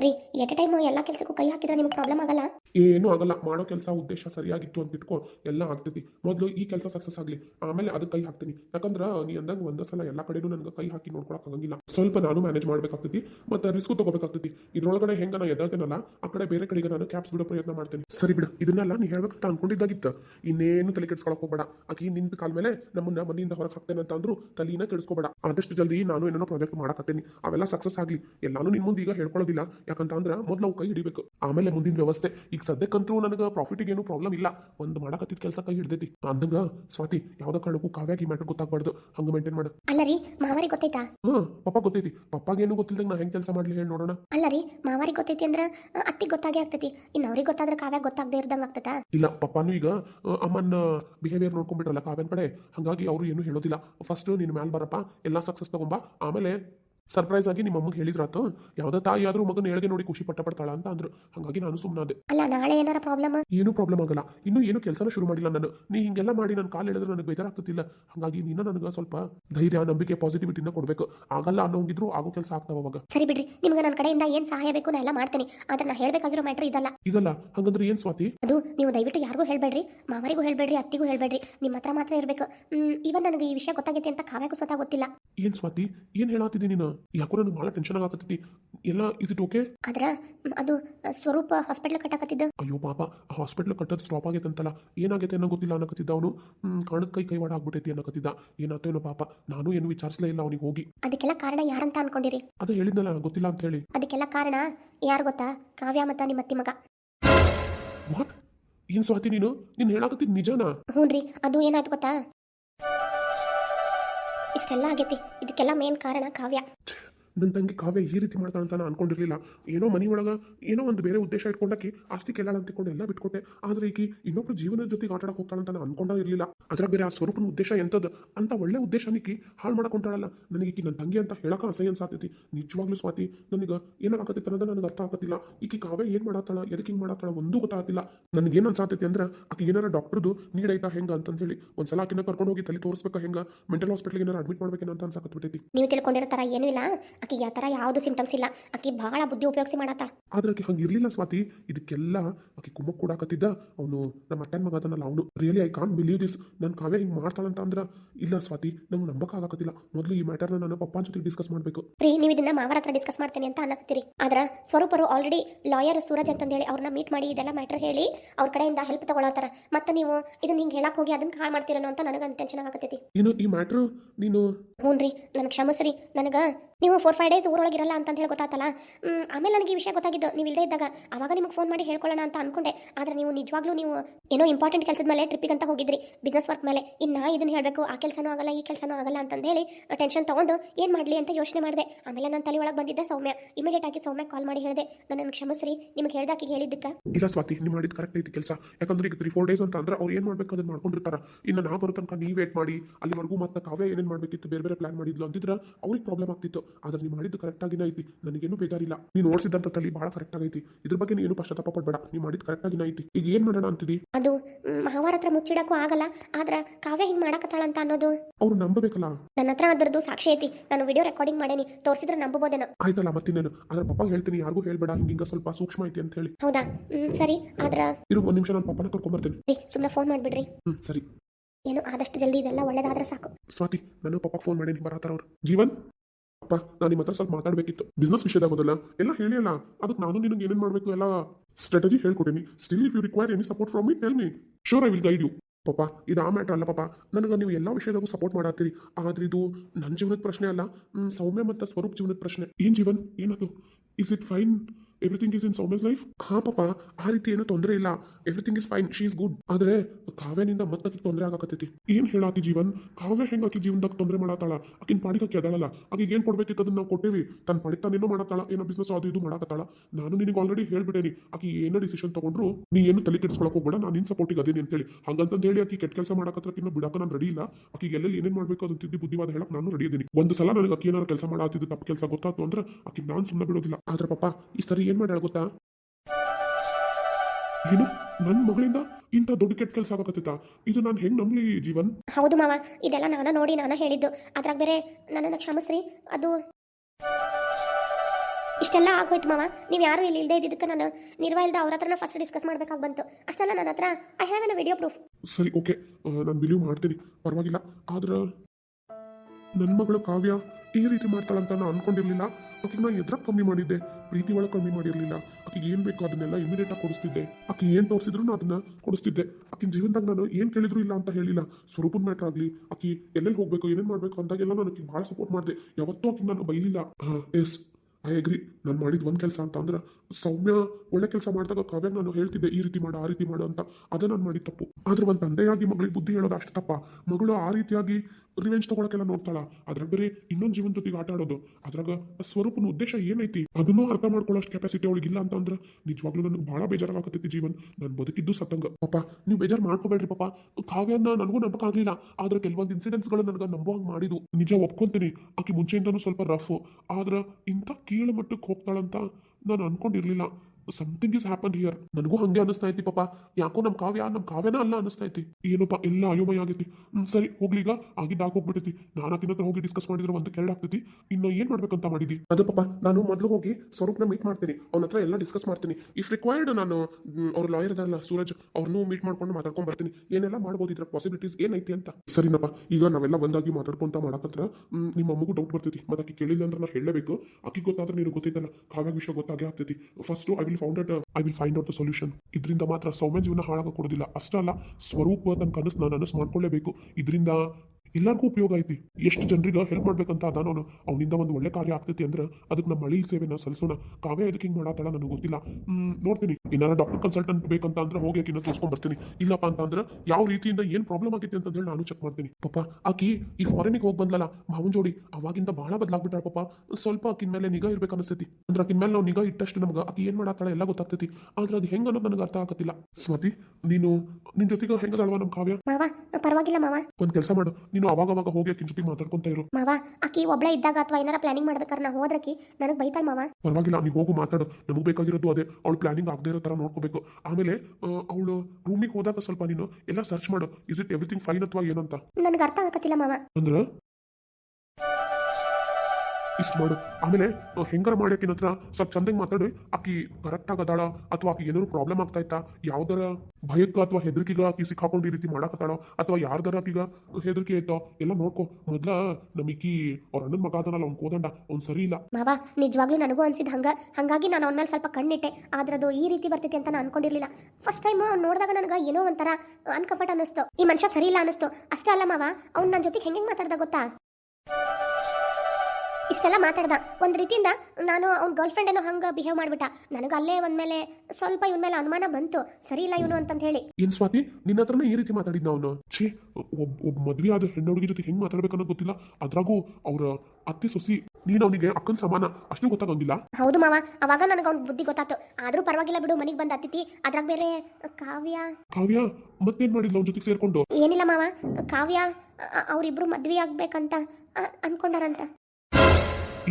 ಎಟ್ ಟೈಮ್ ಎಲ್ಲ ಕೆಲಸಕ್ಕೂ ಕೈ ಹಾಕಿದ್ರೆ ನಿಮ್ಗೆ ಪ್ರಾಬ್ಲಮ್ ಆಗಲ್ಲ? ಏನೂ ಆಗಲ್ಲ. ಮಾಡೋ ಕೆಲಸ ಉದ್ದೇಶ ಸರಿಯಾಗಿತ್ತು ಅಂತ ಇಟ್ಕೊ. ಎಲ್ಲ ಆಗ್ತೈತಿ. ಮೊದಲು ಈ ಕೆಲಸ ಸಕ್ಸಸ್ ಆಗಲಿ, ಆಮೇಲೆ ಅದಕ್ಕೆ ಕೈ ಹಾಕ್ತೀನಿ. ಯಾಕಂದ್ರೆ ನೀ ಅಂದಾಗ ಒಂದೇ ಸಲ ಎಲ್ಲ ಕಡೆನೂ ನನಗೆ ಕೈ ಹಾಕಿ ಆಗಂಗಿಲ್ಲ. ಸ್ವಲ್ಪ ನಾನು ಮ್ಯಾನೇಜ್ ಮಾಡಬೇಕಾಗ್ತೈತಿ, ಮತ್ತೆ ರಿಸ್ಕ್ ತಗೋಬೇಕಾಗ್ತೈತಿ. ಇದ್ರೊಳಗಡೆ ಹೆಂಗೆ ನಾನು ಎದ್ದೇಳ್ತೇನಲ್ಲ ಆ ಕಡೆ ಬೇರೆ ಕಡೆಗೆ ನಾನು ಕ್ಯಾಪ್ಸ್ ಬಿಡೋ ಪ್ರಯತ್ನ ಮಾಡ್ತೀನಿ. ಸರಿ ಬಿಡು, ಇದನ್ನೆಲ್ಲ ನೀ ಹೇಳ್ಬೇಕಂತ ಅನ್ಕೊಂಡಿದ್ದಾಗಿತ್ತು. ಇನ್ನೇನು ತಲೆ ಕೆಡ್ಸ್ಕೊಳಕ್ ಹೋಗ್ಬೇಡ. ಆಕಿ ನಿಂತ ಕಾಲ ಮೇಲೆ ನಮ್ಮನ್ನ ಮನೆಯಿಂದ ಹೊರಗೆ ಹಾಕ್ತೇನೆ ಅಂತ ಅಂದ್ರು ತಲೆನ ಕೆಡಿಸ್ಕೋಬೇಡ. ಆದಷ್ಟು ಜಲ್ದಿ ನಾನು ಏನೇನೋ ಪ್ರಾಜೆಕ್ಟ್ ಮಾಡಕತ್ತೇನಿ. ಅವೆಲ್ಲ ಸಕ್ಸಸ್ ಆಗಲಿ. ಎಲ್ಲಾನು ನಿಮ್ಮ ಮುಂದೆ ಈಗ ಹೇಳ್ಕೊಳ್ಳೋದಿಲ್ಲ ಯಾಕಂತ ಅಂದ್ರೆ ಮೊದಲು ನಾವು ಕೈ ಹಿಡಿಬೇಕು. ಆಮೇಲೆ ಮುಂದಿನ ವ್ಯವಸ್ಥೆ. ಈಗ ಸದ್ಯಕ್ಕಂತೂ ನನಗೆ ಪ್ರಾಫಿಟಿಗೆ ಏನು ಪ್ರಾಬ್ಲಮ್ ಇಲ್ಲ. ಒಂದು ಮಾಡಕತ್ತಿದ ಕೆಲಸ ಕೈ ಹಿಡ್ದೈತಿ. ಅಂದಂಗ ಸ್ವಾತಿ ಯಾವ್ದೋ ಕಾರಣಕ್ಕೂ ಕಾವ್ಯಾಗಿ ಮ್ಯಾಟರ್ ಗೊತ್ತಾಗ್ಬಾರ್ದು. ಹಂಗ ಮೇಂಟೈನ್ ಮಾಡು. ಅಲ್ಲ ರೀ ಮಾವಾರಿಗೆ ಗೊತ್ತೈತಾ? ಹಾ ಪಪ್ಪ ಗೊತ್ತೈತಿ. ಪಪ್ಪಾಗೇನು ಗೊತ್ತಿಲ್ದಂಗ ನಾ ಹೆಂಗ್ ಕೆಲಸ ಮಾಡ್ಲಿ ಹೇಳಿ ನೋಡೋಣ. ಅಲ್ಲ ರೀ ಮಾವಾರಿಗೆ ಗೊತ್ತೈತಿ ಅಂದ್ರ ಅತ್ತಿ ಗೊತ್ತಾಗೇ ಆಗ್ತೈತಿ. ಇನ್ನು ಅವ್ರಿಗೆ ಗೊತ್ತಾದ್ರೆ ಕಾವ್ಯಾಗ ಗೊತ್ತಾಗದೆ ಇರ್ದಂಗ ಆಗ್ತೈತಾ? ಇಲ್ಲ ಪಪ್ಪಾನು ಈಗ ಆ, ಅಮ್ಮನ ಬಿಹೇವಿಯರ್ ನೋಡ್ಕೊಂಡ್ಬಿಟ್ರಲ್ಲ ಕಾವ್ಯನ್ ಕಡೆ. ಹಂಗಾಗಿ ಅವರು ಏನು ಹೇಳೋದಿಲ್ಲ. ಫಸ್ಟ್ ನೀನು ಮ್ಯಾಲ್ ಬರಪ್ಪ ಎಲ್ಲಾ ಸಕ್ಸಸ್ ತಗೊಂಬ. ಆಮೇಲೆ ಸರ್ಪ್ರೈಸ್ ಆಗಿ ನಿಮ್ಮ ಅಮ್ಮಗೆ ಹೇಳಿದ್ರಾತು ಯಾವ್ದೋ ತಾಯಿ ಆದ್ರೂ ಮಗನ ಹೇಳಿಗೆ ನೋಡಿ ಖುಷಿ ಪಟ್ಟ ಪಡ್ತಾಳ ಅಂತ ಅಂದ್ರು. ಹಂಗಾಗಿ ನಾನು ಸುಮ್ಮನಾದೆ ಅಲ್ಲ ನಾಳೆ ಏನಾರ ಪ್ರಾಬ್ಲಮ್ ಏನು ಪ್ರಾಬ್ಲಮ್ ಆಗಲ್ಲ. ಇನ್ನೂ ಏನು ಕೆಲಸನ ಶುರು ಮಾಡಿಲ್ಲ ನಾನು. ನೀ ಹಿಂಗೆಲ್ಲ ಮಾಡಿ ನನ್ನ ಕಾಲ್ ಹೇಳಿದ್ರೆ ನನಗೆ ಬೇಜಾರಾಗ್ತಿಲ್ಲ ಹಾಗಾಗಿ ನೀನು ನನಗೆ ಸ್ವಲ್ಪ ಧೈರ್ಯ ನಂಬಿಕೆ ಪಾಸಿಟಿವಿಟಿನ ಕೊಡಬೇಕು. ಆಗಲ್ಲ ಅನ್ನೋಂಗಿದ್ರು ಆಗೋ ಕೆಲಸ ಆಗ್ತಾವ ಅವಾಗ. ಸರಿ ಬಿಡ್ರಿ ನಿಮ್ಗೆ ನನ್ನ ಕಡೆಯಿಂದ ಏನ್ ಸಹಾಯ ಬೇಕು ನಾ ಎಲ್ಲ ಮಾಡ್ತೀನಿ. ಆದ್ರೆ ನಾ ಹೇಳಬೇಕಾಗಿರೋ ಮ್ಯಾಟ್ರ್ ಇದಲ್ಲ. ಇದಲ್ಲ ಹಂಗಂದ್ರೆ ಏನ್ ಸ್ವಾತಿ? ಅದು ನೀವು ದಯವಿಟ್ಟು ಯಾರಿಗೂ ಹೇಳ್ಬೇಡ್ರಿ ಮಾವರಿಗೂ ಹೇಳ್ಬೇಡ್ರಿ ಅತ್ತಿಗೂ ಹೇಳಬೇಡ್ರಿ ನಿಮ್ಮ ಹತ್ರ ಮಾತ್ರ ಇರಬೇಕು. ಇವನ್ ನನಗೆ ಈ ವಿಷಯ ಗೊತ್ತಾಗೈತೆ ಅಂತ ಕಾವ್ಯಕ್ಕೂ ಸ್ವತಃ ಗೊತ್ತಿಲ್ಲ. ಏನ್ ಸ್ವಾತಿ? ಏನ್ ಹೇಳಾತಿದ್ದೀನಿ ನೀನು? ಯಾಕೋ ನನಗೆ ಭಾಳ ಟೆನ್ಷನ್ ಆಗತ್ತೈತಿ ಎಲ್ಲ ಇಸ್ ಇಟ್ ಓಕೆ ಆದ್ರ ಅದು ಸ್ವರೂಪ ಹಾಸ್ಪಿಟ್ಲ್ ಕಟ್ಟಾಕತ್ತಿದ್ದ? ಅಯ್ಯೋ ಪಾಪ ಆ ಹಾಸ್ಪಿಟ್ಲ್ ಕಟ್ಟೋದು ಸ್ಟಾಪ್ ಆಗೈತಂತಲ್ಲ. ಏನಾಗೈತೆ ಅನ್ನೋ ಗೊತ್ತಿಲ್ಲ ಅನ್ನಕತ್ತಿದ್ದ ಅವನು. ಕಾಣದ ಕೈ ಕೈವಾಡ ಆಗ್ಬಿಟ್ಟೈತಿ ಅನ್ನಕತ್ತಿದ್ದ. ಏನಾಯ್ತೋ ಏನೋ ಪಾಪ. ನಾನು ಏನು ವಿಚಾರಿಸಲೇ ಇಲ್ಲ ಅವನಿಗೆ ಹೋಗಿ. ಅದಕ್ಕೆಲ್ಲ ಕಾರಣ ಯಾರಂತ ಅನ್ಕೊಂಡಿರಿ? ಅದು ಹೇಳಿದ್ನಲ್ಲ ಗೊತ್ತಿಲ್ಲ ಅಂತ ಹೇಳಿ. ಅದಕ್ಕೆಲ್ಲ ಕಾರಣ ಯಾರು ಗೊತ್ತಾ? ಕಾವ್ಯ ಮತ್ತ ನಿಮ್ಮ ಅತ್ತಿ ಮಗ. ವಾಟ್ ಏನು ಸ್ವಾತಿ ನೀನು? ನೀನ್ ಹೇಳಾಕತ್ತಿದ್ ನಿಜನಾ? ಹ್ಞೂನ್ರಿ ಅದು ಏನಾಯ್ತು ಗೊತ್ತಾ? ಇಷ್ಟೆಲ್ಲ ಆಗೈತಿ. ಇದಕ್ಕೆಲ್ಲ ಮೇನ್ ಕಾರಣ ಕಾವ್ಯ. ನನ್ನ ತಂಗಿ ಕಾವ್ಯ ಈ ರೀತಿ ಮಾಡ್ತಾಳೆ ಅಂತ ನಾನು ಅನ್ಕೊಂಡಿರಲಿಲ್ಲ. ಏನೋ ಮನೆ ಒಳಗೆ ಏನೋ ಒಂದು ಬೇರೆ ಉದ್ದೇಶ ಇಟ್ಕೊಂಡಾಕಿ ಆಸ್ತಿ ಕೇಳಾಳ ಅಂತ ತಿಳ್ಕೊಂಡು ಎಲ್ಲ ಬಿಟ್ಕೊಟ್ಟೆ. ಆದರೆ ಈಗ ಇನ್ನೊಬ್ರು ಜೀವನದ ಜೊತೆಗೆ ಆಟ ಆಡಕ್ಕೆ ಹೋಗ್ತಾಳೆ ಅಂತ ನಾನು ಅನ್ಕೊಂಡೇ ಇರಲಿಲ್ಲ. ಅದರ ಬೇರೆ ಆ ಸ್ವರೂಪನ ಉದ್ದೇಶ ಎಂಥದ್ದು ಅಂತ ಒಳ್ಳೆ ಉದ್ದೇಶ ನಿಕ್ಕಿ ಹಾಳು ಮಾಡಕೊಂತಾಳಲ್ಲ ನನಗೆ ಈಕಿ ನನ್ನ ತಂಗಿ ಅಂತ ಹೇಳಕ ಅಸಹ್ಯ ಅನ್ಸಾತೈತಿ. ನಿಜವಾಗ್ಲೂ ಸ್ವಾತಿ, ನನಗೆ ಏನಾಗತ್ತೈತೆ ಅನ್ನೋದು ನನಗೆ ಅರ್ಥ ಆಗತ್ತಿಲ್ಲ ಈಕಿ ಕಾವ್ಯ ಏನು ಮಾಡತ್ತಾಳ ಎದಕ್ಕೆ ಹಿಂಗೆ ಮಾಡತ್ತಾಳ ಒಂದೂ ಗೊತ್ತಾಗತ್ತಿಲ್ಲ. ನನಗೆ ಏನು ಅನ್ಸಾತೈತಿ ಅಂದ್ರೆ, ಆಕೆ ಏನಾರ ಡಾಕ್ಟರ್ದು ನೀಡ್ ಐತಾ ಹೆಂಗ ಅಂತಂದು ಹೇಳಿ. ಒಂದ್ಸಲ ಆಕಿನ ಕರ್ಕೊಂಡು ಹೋಗಿ ತಲೆ ತೋರಿಸ್ಬೇಕಾ ಹೆಂಗ? ಮೆಂಟಲ್ ಹಾಸ್ಪಿಟ್ಲಿಗೆ ಏನಾರ ಅಡ್ಮಿಟ್ ಮಾಡ್ಬೇಕೇನೋ ಅಂತ ಅನ್ಸಾಕತ್ಬಿಟ್ಟೈತಿ. ನೀವು ತಿಳ್ಕೊಂಡಿರೋ ಥರ ಏನೂ ಇಲ್ಲ. ಆಕಿಗೆ ಆ ಥರ ಯಾವುದು ಸಿಂಟಮ್ಸ್ ಇಲ್ಲ. ಆಕಿ ಬಹಳ ಬುದ್ಧಿ ಉಪಯೋಗಿಸಿ ಮಾಡತ್ತಾಳ. ಆದ್ರೆ ಆಕೆ ಹಂಗೆ ಇರ್ಲಿಲ್ಲ ಸ್ವಾತಿ. ಇದಕ್ಕೆಲ್ಲ ಆಕೆ ಕುಮ್ಮಕ್ ಕೊಡಾಕತ್ತಿದ್ದ ಅವನು ನಮ್ಮ ಅಟ್ಟನ್ ಮಗ ಅದನ್ನಲ್ಲ ಅವನು. Really I can't believe this ನನ್ ಕಾವ್ಯ ಹಿಂಗ್ ಮಾಡ್ತಾಳಂತ ಅಂದ್ರ ಇಲ್ಲ ಸ್ವಾತಿ ನಂಗ್ ನಂಬಕ್ ಆಗಕತ್ತಿಲ್ಲ ಮೊದಲು ಈ ಮ್ಯಾಟರ್ ನಾನು ಪಪ್ಪನ ಜೊತೆ ಡಿಸ್ಕಸ್ ಮಾಡಬೇಕು. ರೀ ನೀವು ಇದನ್ನ ಮಾವರ ಹತ್ರ ಡಿಸ್ಕಸ್ ಮಾಡ್ತೇನೆ ಅಂತ ಅನ್ನಕತ್ತೀರಿ. ಆದ್ರೆ ಸ್ವರೂಪರು ಆಲ್ರೆಡಿ ಲಾಯರ್ ಸೂರಜ್ ಹೇಳಿ ಅವ್ರನ್ನ ಮೀಟ್ ಮಾಡಿ ಇದೆಲ್ಲ ಮ್ಯಾಟರ್ ಹೇಳಿ ಅವ್ರ ಕಡೆಯಿಂದ ಹೆಲ್ಪ್ ತಗೊಳತ್ತಾರ. ಮತ್ತೆ ನೀವು ಇದನ್ನ ಹಿಂಗೆ ಹೇಳಕ್ ಹೋಗಿ ಅದನ್ನ ಕಾಳ್ ಮಾಡ್ತೀರನೋ ಅಂತ ನನಗೆ ಟೆನ್ಷನ್ ಆಗತ್ತೈತಿ ಇನ್ನು ಈ ಮ್ಯಾಟ್ರು ನೀನು ಹ್ಞೂ ರೀ ನನಗೆ ಕ್ಷಮಿಸ್ರಿ. ನನಗೆ ನೀವು ಫೋರ್ ಫೈವ್ ಡೇಸ್ ಊರೊಳಗೆ ಇರಲ್ಲ ಅಂತ ಹೇಳಿ ಗೊತ್ತಾತಲ್ಲ ಆಮೇಲೆ ನನಗೆ ಈ ವಿಷಯ ಗೊತ್ತಾಗಿದ್ದು. ನೀವು ಇಲ್ಲದೇ ಇದ್ದಾಗ ಆವಾಗ ನಿಮಗೆ ಫೋನ್ ಮಾಡಿ ಹೇಳ್ಕೊಳ್ಳೋಣ ಅಂತ ಅನ್ಕೊಂಡೆ. ಆದರೆ ನೀವು ನಿಜವಾಗ್ಲೂ ನೀವು ಏನೋ ಇಂಪಾರ್ಟೆಂಟ್ ಕೆಲಸದ ಮೇಲೆ ಟ್ರಿಪ್ಪಿಗೆ ಅಂತ ಹೋಗಿದ್ರಿ. ಬಿಸ್ನೆಸ್ ವರ್ಕ್ ಮೇಲೆ. ಇನ್ನು ಇದನ್ನು ಹೇಳಬೇಕು. ಆ ಕೆಲಸನೂ ಆಗಲ್ಲ, ಈ ಕೆಲಸನೂ ಆಗಲ್ಲ ಅಂತಂದೇಳಿ ಟೆನ್ಷನ್ ತೊಗೊಂಡು ಏನು ಮಾಡಲಿ ಅಂತ ಯೋಚನೆ ಮಾಡಿದೆ. ಆಮೇಲೆ ನನ್ನ ತಲೆ ಒಳಗೆ ಬಂದಿದ್ದೆ ಸೌಮ್ಯ. ಇಮಿಡಿಯೇಟ್ ಆಗಿ ಸೌಮ್ಯ ಕಾಲ್ ಮಾಡಿ ಹೇಳಿದೆ. ನನ್ನನ್ನು ಕ್ಷಮಿಸ್ರಿ. ನಿಮಗೆ ಹೇಳ್ದಾಕಿ ಹೇಳಿದ್ದಕ್ಕೆ. ಇಲ್ಲ ಸ್ವಾತಿ, ನೀವು ಮಾಡಿದ ಕರೆಕ್ಟ್ ಐತಿ ಕೆಲಸ. ಯಾಕಂದ್ರೆ ಈಗ ತ್ರೀ ಫೋರ್ ಡೇಸ್ ಅಂತ ಅಂದ್ರೆ ಅವ್ರು ಏನು ಮಾಡ್ಬೇಕು ಅದನ್ನ ಮಾಡ್ಕೊಂಡಿರ್ತಾರ. ಇನ್ನು ನಾ ಬರೋ ತನಕ ನೀವು ವೇಟ್ ಮಾಡಿ. ಅಲ್ಲಿವರೆಗೂ ಮತ್ತೆ ತಾವೇ ಏನೇನು ಮಾಡಬೇಕಿತ್ತು, ಬೇರೆ ಬೇರೆ ಪ್ಲಾನ್ ಮಾಡಿದ್ಲು ಅಂತಿದ್ರೆ ಅವ್ರಿಗೆ ಪ್ರಾಬ್ಲಮ್ ಆಗ್ತಿತ್ತು. ಆದ್ರೆ ಆದ್ರೆ ನೀವು ಮಾಡಿದ್ದು ಕರೆಕ್ಟ್ ಆಗಿನ ಐತಿ ನನಗೇನು ಬೇಜಾರಿಲ್ಲ. ನೀನು ಓಡಿಸಿದಂತ ತಲೆ ಬಹಳ ಕರೆಕ್ಟ್ ಆಗೈತಿ ಇದ್ರ ಬಗ್ಗೆ ನೀನು ಪಶ್ಚಾತ್ತಾಪ ಪಡ್ಬೇಡ. ನೀವು ಮಾಡಿದ್ ಕರೆಕ್ಟ್ ಆಗಿನ ಐತಿ ಈಗ ಏನ್ ಮಾಡೋಣ ಅಂತಿದಿ? ಅದು ಮಹಾವಾರ ಮಾವಾರ ಹತ್ರ ಮುಚ್ಚಿಡಕ್ಕೂ ಆಗಲ್ಲ. ಆದ್ರ ಕಾವ್ಯ ಹಿಂಗ್ ಮಾಡಕತ್ತಾಳ ಅಂತ ಅನ್ನೋದು. ಅವ್ರು ನಂಬಬೇಕಲ್ಲ? ನನ್ನ ಹತ್ರ ಅದ್ರದ್ದು ಸಾಕ್ಷಿ ಐತಿ. ನಾನು ವಿಡಿಯೋ ರೆಕಾರ್ಡಿಂಗ್ ಮಾಡೇನಿ. ತೋರಿಸಿದ್ರೆ ನಂಬಬಹುದೇನ ಆಯ್ತಲ್ಲ ಮತ್ತಿನ್ನೇನು ಅದ್ರ ಪಪ್ಪ ಹೇಳ್ತೀನಿ ಯಾರಿಗೂ ಹೇಳ್ಬೇಡ. ಹಿಂಗ ಸ್ವಲ್ಪ ಸೂಕ್ಷ್ಮ ಐತಿ ಅಂತ ಹೇಳಿ. ಹೌದಾ? ಹ್ಮ್, ಸರಿ. ಆದ್ರ ಇರು ಒಂದ್ ನಿಮಿಷ ನಾನು ಪಪ್ಪನ ಕರ್ಕೊಂಬರ್ತೀನಿ ರೀ ಸುಮ್ಮನೆ ಫೋನ್ ಮಾಡ್ಬಿಡ್ರಿ. ಹ್ಮ್ ಸರಿ. ಏನು ಆದಷ್ಟು ಜಲ್ದಿ ಇದೆಲ್ಲ ಒಳ್ಳೇದಾದ್ರೆ ಸಾಕು. ಸ್ವಾತಿ ನಾನು ಪಪ್ಪ ಫೋನ್ ಮಾಡೇನಿ. ಬರತ್ತಾರ ಅವ್ರು. ಜೀವನ್? ಅಪ್ಪ, ನಾನು ನಿಮ್ಮ ಹತ್ರ ಸ್ವಲ್ಪ ಮಾತಾಡಬೇಕಿತ್ತು. ಬಿಸ್ನೆಸ್ ವಿಷಯದಾಗ ಹೋದಲ್ಲ ಎಲ್ಲ ಹೇಳಿ ಅಲ್ಲ. ಅದಕ್ಕೆ ನಾನು ನಿನಗೆ ಏನೇನು ಮಾಡಬೇಕು ಎಲ್ಲ strategy ಹೇಳ್ಕೊಟ್ಟೀನಿ. Still if you require any support from me tell me sure I will guide you ಪಾಪ, ಇದು ಆ ಮ್ಯಾಟರ್ ಅಲ್ಲ ಪಾಪ. ನನಗೆ ನೀವು ಎಲ್ಲ ವಿಷಯದಾಗೂ ಸಪೋರ್ಟ್ ಮಾಡತ್ತೀರಿ. ಆದ್ರೆ ಇದು ನನ್ನ ಜೀವನದ ಪ್ರಶ್ನೆ ಅಲ್ಲ. ಸೌಮ್ಯ ಮತ್ತು ಸ್ವರೂಪ್ ಜೀವನದ ಪ್ರಶ್ನೆ. ಏನು ಜೀವನ್? ಏನದು? Is it fine everything is in Soumya's life ಹಾ, ಪಾಪ, ಆ ರೀತಿ ಏನೂ ತೊಂದರೆ ಇಲ್ಲ. Everything is fine she is good ಆದ್ರೆ, ಕಾವ್ಯನಿಂದ ಮತ್ತೆ ತೊಂದರೆ ಆಗಕತ್ತೈತಿ. ಏನ್ ಹೇಳಾತಿ ಜೀವನ್? ಕಾವ್ಯ ಹೆಂಗ್ ಆಕಿ ಜೀವನದಾಗ ತೊಂದರೆ ಮಾಡತ್ತಾಳ ಆಕಿನ ಪಾಡಿಗೆ ಆಕಿ ಅದಾಳಲ್ಲ. ಆಕಿಗೆ ಏನ್ ಕೊಡ್ಬೇಕಿತ್ತು ಅದನ್ನ ನಾವು ಕೊಟ್ಟೇವಿ. ತನ್ನ ಪಾಡಿಗೆ ತಾನೇನೋ ಮಾಡತ್ತಾಳ ಏನೋ ಬಿಸ್ನೆಸ್ ಅದು ಇದು ಮಾಡಕತ್ತಾಳ. ನಾನು ನಿನಗೆ ಆಲ್ರೆಡಿ ಹೇಳ್ಬಿಟ್ಟೇನಿ. ಆಕಿ ಏನೋ ಡಿಸಿಷನ್ ತಗೊಂಡ್ರು, ನೀ ಏನು ತಲೆ ಕೆಡ್ಸ್ಕೊಳಕ್ ಹೋಗ್ಬೇಡ. ನಾನು ನಿನ್ ಸಪೋರ್ಟಿಗೆ ಅದೇನಿ ಅಂತೇಳಿ. ಹಂಗಂತಂದ್ ಹೇಳಿ ಆಕಿ ಕೆಟ್ಟ ಕೆಲಸ ಮಾಡಕತ್ರ ಇನ್ನು ಬಿಡಾಕ ನಾನು ರೆಡಿ ಇಲ್ಲ. ಆಕಿಗೆ ಎಲ್ಲೆಲ್ಲಿ ಏನೇನ್ ಮಾಡ್ಬೇಕು ಅದನ್ನ ತಿದ್ದಿ ಬುದ್ಧಿವಾದ ಹೇಳಕ್ ನಾನು ರೆಡಿ ಇದೀನಿ ಒಂದು ಸಲ ನನಗೆ ಆಕಿ ಏನಾರು ಕೆಲಸ ಮಾಡಾತಿದ್ದು ತಪ್ಪು ಕೆಲಸ ಗೊತ್ತಾತು ಅಂದ್ರೆ ಆಕಿ ನಾನು ಸುಮ್ಮನೆ ಬಿಡೋದಿಲ್ಲ. ಆದ್ರೆ ಪಾಪ, ಈ ಸರಿ ಏನ್ ಮಾಡ್ಯಾಳ ಗೊತ್ತಾ? ಏನು? ನನ್ನ ಮಗಳಿಂದ ಇಂಥ ದೊಡ್ಡ ಕೆಟ್ಟ ಕೆಲಸ ಆಗಕತ್ತಿತ್ತ ಇದು ನಾನು ಹೆಂಗ್ ನಂಬ್ಲಿ ಜೀವನ್? ಹೌದು ಮಾವ ಇದೆಲ್ಲ ನಾನು ನೋಡಿ ನಾನು ಹೇಳಿದ್ದು. ಅದ್ರಾಗ ಬೇರೆ ನನ್ನನ್ನು ಕ್ಷಮಿಸ್ರಿ ಅದು ಇಷ್ಟೆಲ್ಲ ಆಗೋಯ್ತು ಮಾವ. ನೀವು ಯಾರು ಇಲ್ಲಿ ಇಲ್ಲದೆ ಇದ್ದಿದ್ದಕ್ಕೆ ನಾನು ನಿರ್ವ ಇಲ್ದ ಅವ್ರ ಹತ್ರನ ಫಸ್ಟ್ ಡಿಸ್ಕಸ್ ಮಾಡ್ಬೇಕಾಗಿ ಬಂತು. ಅಷ್ಟೆಲ್ಲ ನನ್ನ ಹತ್ರ I have an video proof ಸರಿ ಓಕೆ ನಾನು ಬಿಲೀವ್ ಮಾಡ್ತೀನಿ. ಪರವಾಗಿಲ್ಲ. ಆದ್ರೆ ನನ್ನ ಮಗಳು ಕಾವ್ಯ ಈ ರೀತಿ ಮಾಡ್ತಾಳಂತ ನಾನು ಅನ್ಕೊಂಡಿರ್ಲಿಲ್ಲ. ಆಕೆಗೆ ನಾ ಎದ್ರಾಗ ಕಮ್ಮಿ ಮಾಡಿದ್ದೆ. ಪ್ರೀತಿ ಒಳಗೆ ಕಮ್ಮಿ ಮಾಡಿರಲಿಲ್ಲ. ಆಕಿಗೆ ಏನು ಬೇಕೋ ಅದನ್ನೆಲ್ಲ ಇಮಿಡಿಯೇಟ್ ಆಗಿ ಕೊಡಿಸ್ತಿದ್ದೆ. ಆಕೆ ಏನು ತೋರಿಸಿದ್ರು ನಾನು ಅದನ್ನ ಕೊಡಿಸ್ತಿದ್ದೆ. ಆಕಿನ ಜೀವನದಾಗ ನಾನು ಏನು ಕೇಳಿದ್ರು ಇಲ್ಲ ಅಂತ ಹೇಳಿಲ್ಲ. ಸ್ವರೂಪದ ಮ್ಯಾಟ್ರ್ ಆಗಲಿ, ಆಕಿ ಎಲ್ಲೆಲ್ಲಿ ಹೋಗ್ಬೇಕು, ಏನೇನು ಮಾಡಬೇಕು ಅಂದಾಗೆಲ್ಲ ನಾನು ಆಕೆ ಭಾಳ ಸಪೋರ್ಟ್ ಮಾಡಿದೆ. ಯಾವತ್ತೂ ಆಕಿಗೆ ನಾನು ಬೈಲಿಲ್ಲ. ಎಸ್ ಐ ಅಗ್ರಿ ನಾನು ಮಾಡಿದ ಒಂದು ಕೆಲಸ ಅಂತ ಅಂದ್ರೆ ಸೌಮ್ಯ ಒಳ್ಳೆ ಕೆಲಸ ಮಾಡಿದಾಗ ಕಾವ್ಯ ನಾನು ಹೇಳ್ತಿದ್ದೆ, ಈ ರೀತಿ ಮಾಡು, ಆ ರೀತಿ ಮಾಡು ಅಂತ. ಅದೇ ನಾನು ಮಾಡಿದ ತಪ್ಪು. ಆದ್ರೆ ಒಂದು ತಂದೆಯಾಗಿ ಮಗಳಿಗೆ ಬುದ್ಧಿ ಹೇಳೋದು ಅಷ್ಟು ತಪ್ಪ. ಮಗಳು ಆ ರೀತಿಯಾಗಿ ರಿವೆಂಜ್ ತಗೊಳಕ್ಕೆಲ್ಲ ನೋಡ್ತಾಳ. ಅದ್ರಾಗ ಬೇರೆ ಇನ್ನೊಂದು ಜೀವನ ಜೊತೆಗೆ ಆಟ ಆಡೋದು. ಅದ್ರಾಗ ಸ್ವರೂಪನ ಉದ್ದೇಶ ಏನೈತಿ? ಅದನ್ನೂ ಅರ್ಥ ಮಾಡ್ಕೊಳ್ಳೋಷ್ಟು ಕೆಪಾಸಿಟಿ ಅವಳಿಗಿಲ್ಲ ಅಂತಂದ್ರೆ ನಿಜವಾಗ್ಲೂ ನನಗೆ ಭಾಳ ಬೇಜಾರಾಗತ್ತೈತಿ ಜೀವನ್. ನಾನು ಬದುಕಿದ್ದು ಸತ್ತಂಗ. ಪಾಪ, ನೀವು ಬೇಜಾರು ಮಾಡ್ಕೋಬೇಡ್ರಿ ಪಾಪ. ಕಾವ್ಯನ ನನಗೂ ನಂಬಕಾಗ್ಲಿಲ್ಲ ಆದ್ರೆ ಕೆಲವೊಂದು ಇನ್ಸಿಡೆಂಟ್ಸ್ಗಳು ನನಗೆ ನಂಬುವಂಗೆ ಮಾಡಿದ್ದು. ನಿಜ ಒಪ್ಕೊಂತೀನಿ. ಆಕಿ ಮುಂಚೆಯಿಂದನೂ ಸ್ವಲ್ಪ ರಫ್ ಆದ್ರೆ ಇಂಥ ಕೀಳು ಮಟ್ಟಕ್ಕೆ ಹೋಗ್ತಾಳಂತ ನಾನು ಅನ್ಕೊಂಡಿರ್ಲಿಲ್ಲ. ಸಮಥಿಂಗ್ ಇಸ್ ಹ್ಯಾಪನ್ ಹಿಯರ್ ನನಗೂ ಹಂಗೆ ಅನಿಸ್ತಾ ಐತಿ ಪಾಪ. ಯಾಕೋ ನಮ್ಮ ಕಾವ್ಯ ನಮ್ಮ ಕಾವ್ಯನ ಅಲ್ಲ ಅನಿಸ್ತಾ ಐತಿ. ಏನೋಪ್ಪ ಎಲ್ಲ ಅಯೋಮಯ ಆಗೈತಿ. ಹ್ಮ್, ಸರಿ ಹೋಗ್ಲಿ ಈಗ. ಆಗಿದ್ದಾಗ ಹೋಗ್ಬಿಟ್ಟೈತಿ ನಾನು ಹೋಗಿ ಡಿಸ್ಕಸ್ ಮಾಡಿದ್ರೆ ಒಂದು ಕೆರಡ್ ಆಗ್ತೈತಿ. ಇನ್ನ ಏನ್ ಮಾಡ್ಬೇಕಂತ ಮಾಡಿದಿ? ಅದು ಪಾಪ ನಾನು ಮೊದಲು ಹೋಗಿ ಸ್ವರೂಪ್ನ ಮೀಟ್ ಮಾಡ್ತೀನಿ. ಅವನ ಹತ್ರ ಎಲ್ಲ ಡಿಸ್ಕಸ್ ಮಾಡ್ತೀನಿ. ಇಫ್ ರಿಕ್ವೈರ್ಡ್ ನಾನು ಅವ್ರ ಲಾಯರ್ ಅದಲ್ಲ ಸೂರಜ್ ಅವ್ರನ್ನೂ ಮೀಟ್ ಮಾಡ್ಕೊಂಡು ಮಾತಾಡ್ಕೊಂಡ್ ಬರ್ತೀನಿ. ಏನೆಲ್ಲ ಮಾಡ್ಬೋದು ಇದ್ರ ಪಾಸಿಬಿಲಿಟೀಸ್ ಏನೈತಿ ಅಂತ? ಸರಿನಪ್ಪ ಈಗ ನಾವೆಲ್ಲ ಒಂದಾಗಿ ಮಾತಾಡ್ಕೊಂತ ಮಾಡಕತ್ರ ನಿಮ್ಮ ಅಮ್ಮಗೂ ಡೌಟ್ ಬರ್ತೈತಿ. ಮತ್ತೆ ಕೇಳಿಲ್ಲ ಅಂದ್ರೆ ನಾ ಹೇಳಬೇಕು ಆಕಿ ಗೊತ್ತಾದ್ರೆ ನೀನು ಗೊತ್ತೈತಲ್ಲ ಕಾವ್ಯ ವಿಷಯ ಗೊತ್ತಾಗೇ ಆಗ್ತೈತಿ. First I will found out I will find out the solution ಇದರಿಂದ ಮಾತ್ರ ಸೌಮ್ಯ ಜೀವನ ಹಾಳಾಗ ಕೊಡೋದಿಲ್ಲ ಅಷ್ಟೇ ಅಲ್ಲ, ಸ್ವರೂಪ ತನ್ನ ಕನಸು ನಾನು ನನಸು ಮಾಡ್ಕೊಳ್ಳೇಬೇಕು ಇದರಿಂದ ಎಲ್ಲರಿಗೂ ಉಪಯೋಗ ಐತಿ. ಎಷ್ಟು ಜನರಿಗೆ ಹೆಲ್ಪ್ ಮಾಡ್ಬೇಕಂತ ಅದಾನ ಅವನು ಅವನಿಂದ ಒಂದು ಒಳ್ಳೆ ಕಾರ್ಯ ಆಗ್ತೈತಿ ಅಂದ್ರೆ ಅದಕ್ಕೆ ನಮ್ಮ ಮಳಿಲ್ ಸೇವೆನ ಸಲ್ಲಿಸೋಣ ಕಾವ್ಯ ಅದಕ್ಕೆ ಹಿಂಗೆ ಮಾಡಾತಳ ನನಗೆ ಗೊತ್ತಿಲ್ಲ. ಹ್ಮ್, ನೋಡ್ತೀನಿ. ಏನಾರ ಡಾಕ್ಟರ್ ಕನ್ಸಲ್ಟೆಂಟ್ ಬೇಕಂತ ಅಂದ್ರೆ ಹೋಗಿ ಆಕಿನ ತೋರಿಸ್ಕೊಂಡ್ ಬರ್ತೀನಿ. ಇಲ್ಲಪ್ಪ ಅಂತ ಅಂದ್ರೆ ಯಾವ ರೀತಿಯಿಂದ ಏನು ಪ್ರಾಬ್ಲಮ್ ಆಗೈತಿ ಅಂತ ಹೇಳಿ ನಾನು ಚೆಕ್ ಮಾಡ್ತೀನಿ. ಪಾಪ ಆಕಿ ಈ ಫಾರಿನಿಗೆ ಹೋಗಿ ಬಂದ್ಲಲ್ಲ ಮಾವನ್ ಜೋಡಿ ಅವಾಗಿಂದ ಬಹಳ ಬದಲಾಗ್ಬಿಟ್ಟಾಳ ಪಾಪ ಸ್ವಲ್ಪ ಆಕಿನ ಮೇಲೆ ನಿಗಾ ಇರ್ಬೇಕು ಅನಿಸ್ತೈತಿ. ಅಂದ್ರೆ ಆಕಿನ ಮೇಲೆ ನಾವು ನಿಗಾ ಇಟ್ಟಷ್ಟು ನಮ್ಗೆ ಆಕಿ ಏನು ಮಾಡತ್ತಾಳ ಎಲ್ಲ ಗೊತ್ತಾಗ್ತೈತಿ. ಆದ್ರೆ ಅದು ಹೆಂಗ ಅನ್ನೋದು ನನಗೆ ಅರ್ಥ ಆಗತ್ತಿಲ್ಲ. ಸ್ವಾತಿ ನೀನು ನಿನ್ ಜೊತೆಗೆ ಹೆಂಗದಲ್ವಾ ನಮ್ಮ ಕಾವ್ಯ? ಪರವಾಗಿಲ್ಲ ಮಾವ. ಒಂದು ಕೆಲಸ ಮಾಡು. ನೀನು ಅವಾಗ ಅವಾಗ ಹೋಗಿ ಆಕಿನ ಜೊತೆ ಮಾತಾಡ್ಕೊಂತ ಇರು. ಮಾವ ಆಕಿ ಒಬ್ಳೆ ಇದ್ದಾಗ ಅಥವಾ ಏನಾರ ಪ್ಲಾನಿಂಗ್ ಮಾಡ್ಬೇಕಾದ್ರೆ ನಾ ಹೋದ್ರಕಿ ನನಗೆ ಬೈತಾಳ ಮಾವ. ಪರವಾಗಿಲ್ಲ ನೀವು ಹೋಗು ಮಾತಾಡು. ನಮಗೆ ಬೇಕಾಗಿರೋದು ಅದೇ. ಅವಳು ಪ್ಲಾನಿಂಗ್ ಆಗದೆ ಇರೋ ಥರ ನೋಡ್ಕೋಬೇಕು. ಆಮೇಲೆ ಅವಳು ರೂಮಿಗೆ ಹೋದಾಗ ಸ್ವಲ್ಪ ನೀನು ಎಲ್ಲ ಸರ್ಚ್ ಮಾಡು. ಇಸ್ ಇಟ್ ಎವ್ರಿಥಿಂಗ್ ಫೈನ್ ಅಥವಾ ಏನಂತ? ನನಗೆ ಅರ್ಥ ಆಗತ್ತಿಲ್ಲ ಮಾವ. ಅಂದ್ರೆ? ಇಷ್ಟು ಮಾಡು. ಆಮೇಲೆ ಹೆಂಗಾರ ಮಾಡಿ ಸ್ವಲ್ಪ ಚಂದಂಗೆ ಮಾತಾಡು. ಆಕಿ ಕರೆಕ್ಟ್ ಆಗದಾಳ ಅಥವಾ ಆಕಿ ಏನಾದ್ರು ಪ್ರಾಬ್ಲಮ್ ಆಗ್ತಾ ಇತ್ತಾ? ಯಾವ್ದಾರ ಭಯಕ್ಕ ಅಥವಾ ಹೆದರಿಕೆಗ ಆಕಿ ಸಿಕ್ಕಾಕೊಂಡು ಈ ರೀತಿ ಮಾಡಾಕತ್ತಾಳೋ ಅಥವಾ ಯಾರ್ದಾರ ಆಕಿಗ ಹೆದರಿಕೆ ಐತೋ ಎಲ್ಲ ನೋಡ್ಕೊ. ಮೊದ್ಲ ನಮಿಕಿ ಅವ್ರ ಅಣ್ಣನ ಮಗ ಅದನಲ್ಲ, ಅವ್ನು ಕೋದಂಡ. ಅವ್ನು ಸರಿ ಇಲ್ಲ. ಮಾವ, ನಿಜವಾಗ್ಲೂ ನನಗೂ ಅನ್ಸಿದ್ ಹಂಗ. ಹಂಗಾಗಿ ನಾನು ಅವನ ಮೇಲೆ ಸ್ವಲ್ಪ ಕಣ್ಣಿಟ್ಟೆ. ಆದ್ರೆ ಅದು ಈ ರೀತಿ ಬರ್ತೈತಿ ಅಂತ ನಾನು ಅನ್ಕೊಂಡಿರ್ಲಿಲ್ಲ. ಫಸ್ಟ್ ಟೈಮ್ ನೋಡಿದಾಗ ನನಗೆ ಏನೋ ಒಂಥರ ಅನ್ಕಂಫರ್ಟ್ ಅನ್ನಿಸ್ತು. ಈ ಮನುಷ್ಯ ಸರಿ ಇಲ್ಲ ಅನಿಸ್ತು ಅಷ್ಟೇ ಅಲ್ಲ ಮಾವ, ಅವ್ನು ನನ್ನ ಜೊತೆಗೆ ಹೆಂಗೆ ಮಾತಾಡ್ದ ಗೊತ್ತಾ? ಇಷ್ಟೆಲ್ಲ ಮಾತಾಡ್ದ. ಒಂದು ರೀತಿಯಿಂದ ನಾನು ಅವ್ನ ಗರ್ಲ್ ಫ್ರೆಂಡ್ ಏನೋ ಹಂಗೆ ಬಿಹೇವ್ ಮಾಡ್ಬಿಟ್ಟ. ನನಗೆ ಅಲ್ಲೇ ಒಂದ್ಮೇಲೆ ಸ್ವಲ್ಪ ಇವನ್ ಮೇಲೆ ಅನುಮಾನ ಬಂತು. ಸರಿ ಇಲ್ಲ ಇವನು ಅಂತಂತ ಹೇಳಿ. ಏನ್ ಸ್ವಾತಿ? ನಿನ್ನ ಹತ್ರನೇ ಈ ರೀತಿ ಮಾತಾಡಿದ್ನ ಅವನು? ಛೇ ಒಬ್ಬ ಒಬ್ಬ ಮದ್ವೆ ಆದ ಹೆಣ್ಣು ಹುಡುಗಿ ಜೊತೆ ಹೆಂಗ್ ಮಾತಾಡ್ಬೇಕನ್ನೋ ಗೊತ್ತಿಲ್ಲ. ಅದ್ರಾಗೂ ಅವ್ರ ಅತ್ತೆ ಸೊಸಿ ನೀನು ಅವನಿಗೆ ಅಕ್ಕನ ಸಮಾನ ಅಷ್ಟು ಗೊತ್ತಾಗೋದಿಲ್ಲ ಹೌದು ಮಾವ ಅವಾಗ ನನಗೆ ಅವ್ನ ಬುದ್ಧಿ ಗೊತ್ತಾತು. ಆದ್ರೂ ಪರವಾಗಿಲ್ಲ ಬಿಡು ಮನೆಗೆ ಬಂದ ಅತಿಥಿ. ಅದ್ರಾಗ ಬೇರೆ ಕಾವ್ಯ. ಕಾವ್ಯ ಮತ್ತೇನ್ ಮಾಡಿದ್ಲ ಅವನ ಜೊತೆಗೆ ಸೇರ್ಕೊಂಡು? ಏನಿಲ್ಲ ಮಾವ ಕಾವ್ಯ ಅ- ಅವರಿಬ್ರು ಮದ್ವೆ ಆಗ್ಬೇಕಂತ ಅ- ಅನ್ಕೊಂಡಾರಂತ.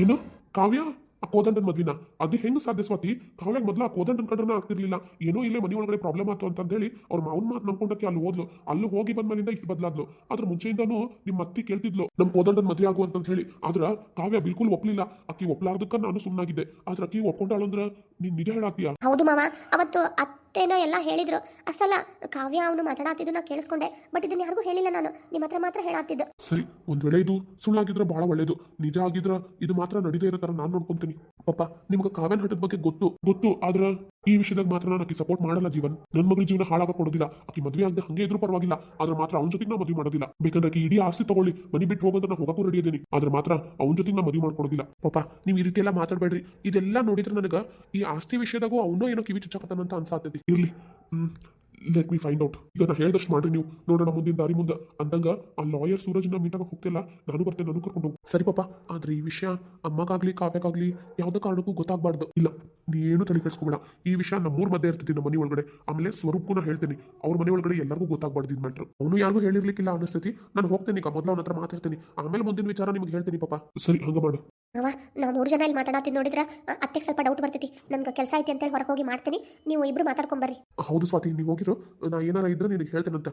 ಏನು ಕಾವ್ಯ ಆ ಕೋದಂಡನ್ ಮದ್ವಿನ. ಅದು ಹೆಂಗ್ ಸಾಧ್ಯ ಸ್ವಾತಿ? ಕಾವ್ಯಾಗ ಮೊದ್ಲು ಆ ಕೋದಂಡನ್ ಕಂಡ್ರನ ಆಗ್ತಿರ್ಲಿಲ್ಲ. ಏನೋ ಇಲ್ಲೇ ಮನೆ ಒಳಗಡೆ ಪ್ರಾಬ್ಲಮ್ ಆಯ್ತು ಅಂತ ಹೇಳಿ ಅವ್ರ ಮಾವನ್ ಮಾತು ನಂಬ್ಕೊಂಡಕ್ಕೆ ಅಲ್ಲಿ ಹೋದ್ಲು. ಅಲ್ಲಿ ಹೋಗಿ ಬಂದ ಮನೆಯಿಂದ ಇಟ್ಟು ಬದಲಾದ್ಲು. ಅದ್ರ ಮುಂಚೆಯಿಂದಾನು ನಿಮ್ಮ ಅತ್ತಿ ಕೇಳ್ತಿದ್ಲು, ನಮ್ ಕೋದಂಡನ್ ಮದ್ವೆ ಆಗು ಅಂತ ಹೇಳಿ ಆದ್ರ ಕಾವ್ಯ ಬಿಲ್ಕುಲ್ ಒಪ್ಲಿಲ್ಲ. ಅಕ್ಕಿ ಒಪ್ಲಾರ್ದಕ್ಕ ನಾನು ಸುಮ್ಮನಾಗಿದ್ದೆ ಆದ್ರ ಅಕ್ಕಿ ಒಪ್ಕೊಂಡಾಳಂದ್ರ ನೀನ್ ನಿಜ ಹೇಳಾತೀಯ ಹೌದು ಮಾವ, ಅವತ್ತು ಅತ್ತೇನೋ ಎಲ್ಲ ಹೇಳಿದ್ರು. ಅಷ್ಟಲ್ಲ, ಕಾವ್ಯ ಅವನು ಮಾತಾಡತ್ತಿದ್ದು ಕೇಳಿಸ್ಕೊಂಡೆ. ಬಟ್ ಇದನ್ನ ಯಾರಿಗೂ ಹೇಳಿಲ್ಲ ನಾನು. ನಿಮ್ಮ ಹತ್ರ ಮಾತ್ರ ಹೇಳಾತಿದ್ದು. ಸರಿ, ಒಂದ್ ವೇಳೆ ಇದು ಸುಳ್ಳಾಗಿದ್ರೆ ಬಹಳ ಒಳ್ಳೇದು. ನಿಜ ಆಗಿದ್ರ ಇದು ಮಾತ್ರ ನಡೀದೇ ಇರೋ ತರ ನಾನ್ ನೋಡ್ಕೊಂತೀನಿ. ಪಾಪ, ನಿಮ್ಗೆ ಕಾವ್ಯನ್ ಹಠದ ಬಗ್ಗೆ ಗೊತ್ತು. ಗೊತ್ತು, ಆದ್ರ ಈ ವಿಷಯದಾಗ ಮಾತ್ರ ನಾನು ಆಕಿ ಸಪೋರ್ಟ್ ಮಾಡಲ್ಲ ಜೀವನ್. ನನ್ನ ಮಗಳ ಜೀವನ ಹಾಳಾಗ ಕೊಡೋದಿಲ್ಲ. ಆಕಿ ಮದುವೆ ಆಗದೆ ಹಂಗೆ ಇದ್ರೂ ಪರವಾಗಿಲ್ಲ. ಆದ್ರೆ ಮಾತ್ರ ಅವ್ನ ಜೊತೆಗೆ ನಾ ಮದುವೆ ಮಾಡೋದಿಲ್ಲ. ಬೇಕಂದ್ರೆ ಆಕಿ ಇಡೀ ಆಸ್ತಿ ತಗೊಳ್ಳಿ. ಮನಿ ಬಿಟ್ಟು ಹೋಗೋದ್ರೆ ನಾ ಹೋಗಕ್ಕೂ ರೆಡಿ ಇದ್ದೀನಿ ಆದ್ರೆ ಮಾತ್ರ ಅವ್ನ ಜೊತೆಗೆ ನಾ ಮದುವೆ ಮಾಡ್ಕೊಡೋದಿಲ್ಲ. ಪಾಪ, ನೀವು ಈ ರೀತಿ ಎಲ್ಲ ಮಾತಾಡಬೇಡ್ರಿ. ಇದೆಲ್ಲ ನೋಡಿದ್ರೆ ನನಗ ಈ ಆಸ್ತಿ ವಿಷಯದಾಗೂ ಅವನೋ ಏನೋ ಕಿವಿ ಚುಚ್ಚಾಕತ್ತಾನಂತ ಅನ್ಸಾತೈತಿ. ಇರ್ಲಿ. ಹ್ಮ್. ಲೆಟ್ ಮಿ ಫೈಂಡ್ ಔಟ್ ಈಗ ಹೇಳಿದಷ್ಟು ಮಾಡ್ರಿ ನೀವು. ನೋಡೋಣ ಮುಂದಿನ ದಾರಿ ಮುಂದೆ. ಅಂದಂಗ ಆ ಲಾಯರ್ ಸೂರಜ್ನ ಮೀಟಾಗ ಹೋಗ್ತಿಲ್ಲ. ನಾನು ಬರ್ತೇನೆ, ನಾನು ಕರ್ಕೊಂಡು ಸರಿ ಪಾಪ, ಆದ್ರೆ ಈ ವಿಷಯ ಅಮ್ಮಗಾಗ್ಲಿ ಕಾವ್ಯಕ್ಕಾಗ್ಲಿ ಯಾವ್ದೋ ಕಾರಣಕ್ಕೂ ಗೊತ್ತಾಗಬಾರ್ದು. ಇಲ್ಲ, ನೀ ಏನು ತಲೆ ಕೆಡಿಸ್ಕೊಬೇಡ. ಈ ವಿಷಯ ನಮ್ಮೂರ್ ಮಧ್ಯೆ ಇರ್ತೈತಿ ನಮ್ಮ ಮನೆ ಒಳಗಡೆ. ಆಮೇಲೆ ಸ್ವರೂಪಕ್ಕೂ ನಾ ಹೇಳ್ತೀನಿ. ಅವ್ರ ಮನೆ ಒಳಗಡೆ ಎಲ್ಲರಿಗೂ ಗೊತ್ತಾಗಬಾರ್ದು ಇದು ಮ್ಯಾಟ್ರ್ ಅವನು ಯಾರಿಗೂ ಹೇಳಿರ್ಲಿಕ್ಕಿಲ್ಲ ಅನಿಸ್ತೈತಿ ನಾನು ಹೋಗ್ತೇನೆ ಈಗ. ಮೊದಲು ಅವನ ಹತ್ರ ಮಾತಾಡ್ತೀನಿ. ಆಮೇಲೆ ಮುಂದಿನ ವಿಚಾರ ನಿಮ್ಗೆ ಹೇಳ್ತೀನಿ ಪಾಪ. ಸರಿ, ಹಂಗ ಮಾಡು. ಮಾವ ನಾವು ಮೂರು ಜನ ಇಲ್ಲಿ ಮಾತಾಡತ್ತಿದ್ದು ನೋಡಿದ್ರ ಅತ್ತೆಗೆ ಸ್ವಲ್ಪ ಡೌಟ್ ಬರ್ತೈತಿ. ನನ್ಗೆ ಕೆಲಸ ಐತಿ ಅಂತೇಳಿ ಹೊರಗೆ ಹೋಗಿ ಮಾಡ್ತೀನಿ. ನೀವು ಇಬ್ರು ಮಾತಾಡ್ಕೊಂಬರ್ರಿ ಹೌದು ಸ್ವಾತಿ ನೀವು ಹೋಗಿರು. ನಾ ಏನಾರ ಇದ್ರೆ ನಿನಗೆ ಹೇಳ್ತೇನಂತ.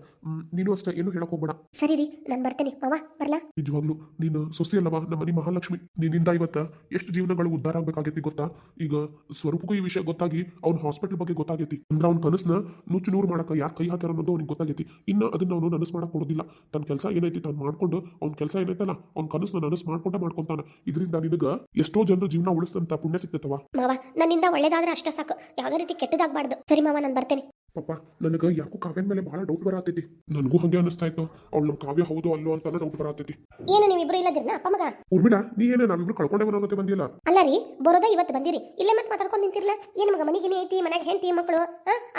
ನೀನು ಅಷ್ಟೇ ಏನು ಹೇಳಕ್ ಹೋಗ್ಬೇಡ. ಸರಿ ರೀ ನಾನು ಬರ್ತೇನೆ. ಮಾವ ಬರ್ಲಾ? ನಿಜವಾಗ್ಲು ನೀನು ಸೊಸೆ ಅಲ್ಲವಾ? ನಮ್ಮ ಮನಿ ಮಹಾಲಕ್ಷ್ಮಿ. ನಿನ್ನಿಂದ ಇವತ್ತ ಎಷ್ಟು ಜೀವನಗಳು ಉದ್ಧಾರ ಆಗ್ಬೇಕಾಗೈತಿ ಗೊತ್ತಾ? ಈಗ ಸ್ವರೂಪಕ್ಕೂ ಈ ವಿಷಯ ಗೊತ್ತಾಗಿ ಅವ್ನ ಹಾಸ್ಪಿಟಲ್ ಬಗ್ಗೆ ಗೊತ್ತಾಗೈತಿ. ಅಂದ್ರೆ ಅವ್ನ ಕನಸನ್ನ ನುಚ್ಚು ನೂರು ಮಾಡಕ ಯಾರು ಕೈ ಹಾಕ್ಯಾರ ಅನ್ನೋದು ಅವ್ನಿಗೆ ಗೊತ್ತಾಗೈತಿ. ಇನ್ನು ಅದನ್ನ ಅವನು ನನಸು ಮಾಡಕ್ ಕೊಡೋದಿಲ್ಲ. ತನ್ನ ಕೆಲಸ ಏನೈತಿ ತಾನು ಮಾಡ್ಕೊಂಡು ಅವ್ನ ಕೆಲಸ ಏನೈತಲ್ಲ ಅವ್ನ ಕನಸನ್ನ ನನಸು ಮಾಡ್ಕೊಂಡ ಮಾಡ್ಕೊಂತಾನ. ಇದರಿಂದ ನಿನಗ ಎಷ್ಟೋ ಜನರ ಜೀವನ ಉಳಿಸ್ತಂತ ಪುಣ್ಯ ಸಿಗ್ತೈತವ ಮಾವ, ನನ್ನಿಂದ ಒಳ್ಳೇದಾದ್ರೆ ಅಷ್ಟೇ ಸಾಕು. ಯಾವುದೇ ರೀತಿ ಕೆಟ್ಟದಾಗಬಾರ್ದು. ಸರಿ ಮಾವ, ನಾನು ಬರ್ತೇನೆ. ಪಪ್ಪ ನನಗೆ ಯಾಕೋ ಕಾವ್ಯನ ಮೇಲೆ ಬಹಳ ಡೌಟ್ ಬರತೈತಿ ನನಗೂ ಹಂಗೆ ಅನಿಸ್ತಾ ಇತ್ತು. ಅವ್ಳು ನಮ್ಮ ಕಾವ್ಯ ಹೌದು ಅಲ್ಲೋ ಅಂತ ಡೌಟ್ ಬರತೈತಿ ಏನು ನೀವಿಬ್ರು ಇಲ್ಲದಿರ್ನ ಅಪ್ಪ ಮಗ? ಉರ್ಮಿಳಾ ನೀ ಏನೇ ನಾವಿಬ್ರು ಕಳ್ಕೊಂಡೆ ಬರೋಗತ್ತೆ ಬಂದಿಲ್ಲ. ಅಲ್ಲ ರೀ ಬರೋದ ಇವತ್ತು ಬಂದಿರಿ. ಇಲ್ಲೇ ಮತ್ತೆ ಮಾತಾಡ್ಕೊಂಡು ನಿಂತಿರ್ಲ. ಏನು ಮಗ ಮನಿಗಿನಿ ಐತಿ ಮನೆಗೆ ಹೆಂಡತಿ ಮಕ್ಕಳು